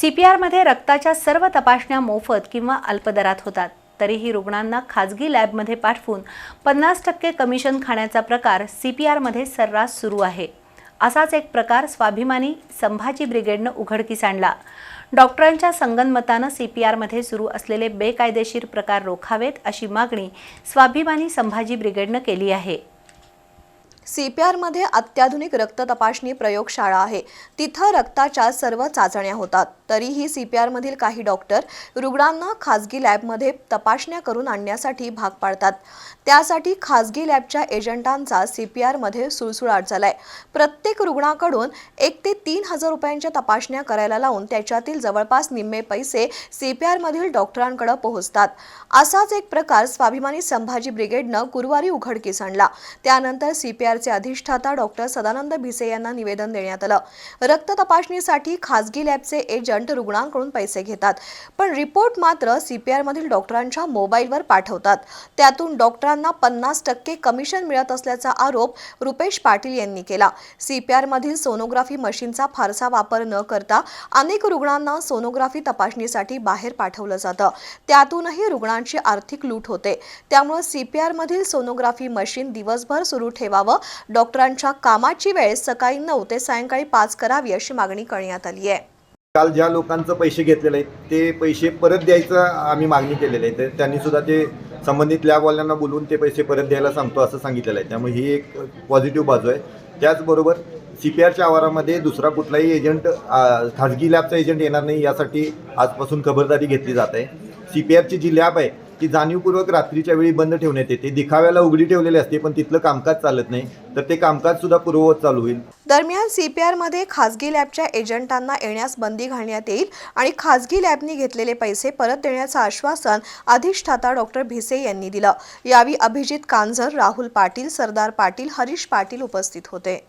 C P आरमध्ये रक्ताच्या सर्व तपासण्या मोफत किंवा अल्पदरात होतात. तरीही रुग्णांना खाजगी लॅबमध्ये पाठवून पन्नास टक्के कमिशन खाण्याचा प्रकार सी पी आरमध्ये सर्रास सुरू आहे. असाच एक प्रकार स्वाभिमानी संभाजी ब्रिगेडनं उघडकीस आणला. डॉक्टरांच्या संगनमतानं सी पी आरमध्ये सुरू असलेले बेकायदेशीर प्रकार रोखावेत अशी मागणी स्वाभिमानी संभाजी ब्रिगेडनं केली आहे. सीपीआरमध्ये अत्याधुनिक रक्त तपासणी प्रयोगशाळा आहे. तिथं रक्ताच्या सर्व चाचण्या होतात. तरीही सीपीआरमधील काही डॉक्टर रुग्णांना खाजगी लॅबमध्ये तपासण्या करून आणण्यासाठी भाग पाडतात. त्यासाठी खाजगी लॅबच्या एजंटांचा सीपीआरमध्ये सुळसुळाट झालाय. प्रत्येक रुग्णाकडून एक ते तीन हजार रुपयांच्या तपासण्या करायला लावून त्याच्यातील जवळपास निम्मे पैसे सीपीआरमधील डॉक्टरांकडे पोहोचतात. असाच एक प्रकार स्वाभिमानी संभाजी ब्रिगेडनं गुरुवारी उघडकीस आणला. त्यानंतर सीपीआरचे अधिष्ठाता डॉक्टर सदानंद भिसे यांना निवेदन देण्यात आलं. रक्त तपासणीसाठी खासगी लॅबचे एजंट रुग्णांकडून पैसे घेतात. पण रिपोर्ट मात्र सीपीआरमधील डॉक्टरांच्या मोबाईलवर पाठवतात. त्यातून डॉक्टरांना पन्नास टक्के कमिशन मिळत असल्याचा आरोप रुपेश पाटील यांनी केला. सीपीआरमधील सोनोग्राफी मशीनचा फारसा वापर न करता अनेक रुग्णांना सोनोग्राफी तपासणीसाठी बाहेर पाठवलं जातं. त्यातूनही रुग्णांची आर्थिक लूट होते. त्यामुळे सीपीआरमधील सोनोग्राफी मशीन दिवसभर सुरू ठेवावं डॉक्टरांच्या कामाची वेळ सकाळी नऊ ते सायंकाळी पाच करावी अशी मागणी करण्यात आली आहे. काल ज्या लोकांचं पैसे घेतलेले आहेत ते पैसे परत द्यायचं आम्ही मागणी केलेली आहे. तर त्यांनी सुद्धा ते संबंधित लॅबवाल्यांना बोलवून ते पैसे परत द्यायला सांगतो असं सांगितलेलं आहे. त्यामुळे ही एक पॉझिटिव्ह बाजू आहे. त्याचबरोबर सी पी आरच्या आवारामध्ये दुसरा कुठलाही एजंट खाजगी लॅबचा एजंट येणार नाही यासाठी आजपासून खबरदारी घेतली जात आहे. सी पी आरची जी लॅब आहे ती जाणीवपूर्वक रात्रीच्या वेळी बंद ठेवण्यात येते. दिखाव्याला उघडी ठेवलेली असते पण तिथलं कामकाज चालत नाही. तर ते कामकाज सुद्धा पूर्ववत चालू होईल. दरम्यान सीपीआरमध्ये खासगी लॅबच्या एजंटांना येण्यास बंदी घालण्यात येईल आणि खासगी लॅबनी घेतलेले पैसे परत देण्याचं आश्वासन अधिष्ठाता डॉक्टर भिसे यांनी दिलं. यावेळी अभिजित कांझर राहुल पाटील सरदार पाटील हरीश पाटील उपस्थित होते.